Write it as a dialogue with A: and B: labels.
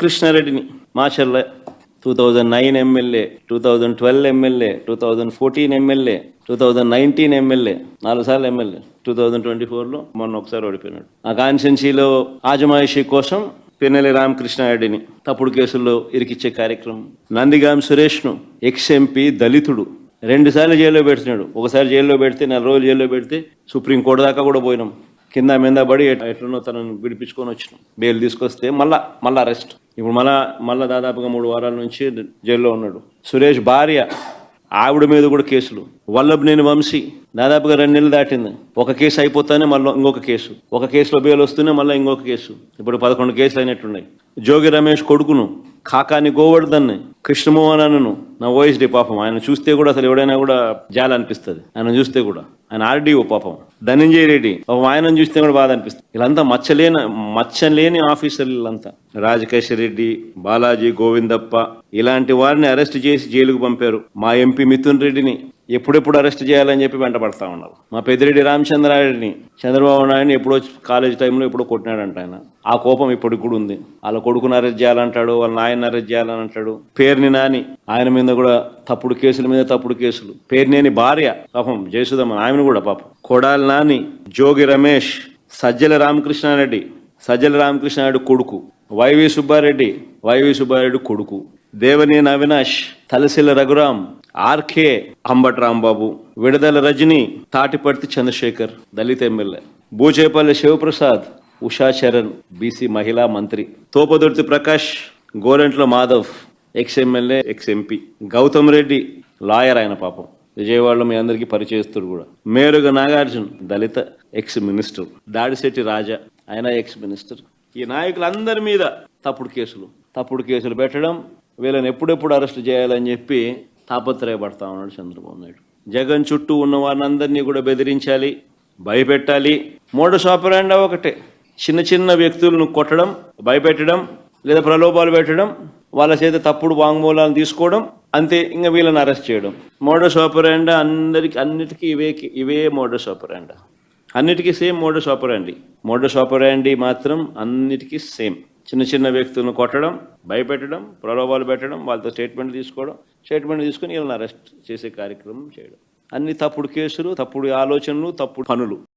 A: కృష్ణారెడ్డిని. మాషర్ల two thousand nine MLA two thousand twelve MLA two thousand fourteen MLA two thousand nineteen MLA నాలుగు సార్లు MLA. Two thousand twenty ఫోర్లో మొన్న ఒకసారి ఓడిపోయినాడు. ఆ కాన్స్టెన్సీలో ఆజమాయిషీ కోసం పిన్నెల్లి రామకృష్ణారెడ్డిని తప్పుడు కేసుల్లో ఇరికిచ్చే కార్యక్రమం. నందిగాం సురేష్ను ఎక్స్ ఎంపీ దళితుడు రెండు సార్లు జైల్లో పెడుతున్నాడు ఒకసారి జైల్లో పెడితే నెల రోజులు జైల్లో పెడితే సుప్రీంకోర్టు దాకా కూడా పోయినాం. కింద మీద పడి ఎట్లనో తనను విడిపించుకొని వచ్చినాం. బెయిల్ తీసుకొస్తే మళ్ళా మళ్ళా అరెస్ట్. ఇప్పుడు మళ్ళా మళ్ళా దాదాపుగా మూడు వారాల నుంచి జైల్లో ఉన్నాడు. సురేష్ భార్య ఆవిడ మీద కూడా కేసులు. వల్లభనేని వంశీ దాదాపుగా రెండు నెలలు దాటింది. ఒక కేసు అయిపోతానే మళ్ళీ ఇంకొక కేసు. ఒక కేసులో బెయిల్ వస్తూనే మళ్ళీ ఇంకొక కేసు. ఇప్పుడు పదకొండు కేసులు అయినట్టున్నాయి. జోగి రమేష్ కొడుకును కాకాని గోవర్ధన్ కృష్ణమోహన్ అన్నను నా ఓఎస్డి పాపం. ఆయన చూస్తే కూడా అసలు ఎవడైనా కూడా జాలి అనిపిస్తుంది ఆయన చూస్తే కూడా. ఆయన ఆర్డీఓ పాపం. ధనంజయ రెడ్డి. పాపం ఆయన చూస్తే కూడా బాధ అనిపిస్తుంది వీళ్ళంతా మచ్చలేని మచ్చలేని ఆఫీసర్లు వీళ్ళంతా. రాజకేశ్వర రెడ్డి బాలాజీ గోవిందప్ప ఇలాంటి వారిని అరెస్ట్ చేసి జైలుకు పంపారు మా ఎంపీ మిథున్ రెడ్డిని. ఎప్పుడెప్పుడు అరెస్ట్ చేయాలని చెప్పి వెంటబడతా ఉన్నారు మా పెద్దిరెడ్డి రామచంద్రారెడ్డిని చంద్రబాబు నాయుడిని ఎప్పుడో కాలేజ్ టైంలో ఎప్పుడో కొట్టినాడంట ఆయన. ఆ కోపం ఇప్పటికి కూడా ఉంది. వాళ్ళ కొడుకుని అరెస్ట్ చేయాలంటాడు వాళ్ళ నాయన అరెస్ట్ చేయాలని అంటాడు పేరుని నాని ఆయన మీద కూడా తప్పుడు కేసుల మీద తప్పుడు కేసులు. పేరునేని భార్య పాపం జయసుధమ్మ ఆయన కూడా పాపం. కొడాలి నాని జోగి రమేష్ సజ్జల రామకృష్ణారెడ్డి సజ్జల రామకృష్ణారెడ్డి కొడుకు. వైవి సుబ్బారెడ్డి వైవి సుబ్బారెడ్డి కొడుకు. దేవనేని అవినాష్ తలసిల రఘురాం ఆర్కే అంబట్ రాంబాబు విడదల రజని తాటిపర్తి చంద్రశేఖర్ దళిత ఎమ్మెల్యే. బూచేపల్లి శివప్రసాద్ ఉషా చరణ్ బీసీ మహిళా మంత్రి. Thopudurthi Prakash Gorantla Madhav ex MLA ex MP Gautam Reddy lawyer ఆయన పాపం. విజయవాడలో మీ అందరికీ పరిచయస్తుడు కూడా. మేరుగ నాగార్జున్ దళిత ఎక్స్ మినిస్టర్ దాడిశెట్టి రాజా ఆయన ఎక్స్ మినిస్టర్ ఈ నాయకులందరి మీద తప్పుడు కేసులు. తప్పుడు కేసులు పెట్టడం వీళ్ళని ఎప్పుడెప్పుడు అరెస్ట్ చేయాలని చెప్పి తాపత్రయపడతా ఉన్నాడు చంద్రబాబు నాయుడు. జగన్ చుట్టూ ఉన్న వారినందరినీ కూడా బెదిరించాలి భయపెట్టాలి. మోడస్ ఆపరాండా ఒకటే. చిన్న చిన్న వ్యక్తులను కొట్టడం భయపెట్టడం లేదా ప్రలోభాలు పెట్టడం వాళ్ళ చేత తప్పుడు వాంగ్మూలాలను తీసుకోవడం అంతే ఇంకా వీళ్ళని అరెస్ట్ చేయడం. మోడస్ ఆపరాండా అందరికి అన్నిటికీ ఇవే ఇవే మోడస్ ఆపరాండా అన్నిటికీ same modus operandi modus operandi మాత్రం అన్నిటికీ సేమ్. చిన్న చిన్న వ్యక్తులను కొట్టడం భయపెట్టడం ప్రలోభాలు పెట్టడం వాళ్ళతో స్టేట్మెంట్ తీసుకోవడం స్టేట్మెంట్ తీసుకొని వీళ్ళని అరెస్ట్ చేసే కార్యక్రమం చేయడం. అన్ని తప్పుడు కేసులు తప్పుడు ఆలోచనలు తప్పుడు పనులు.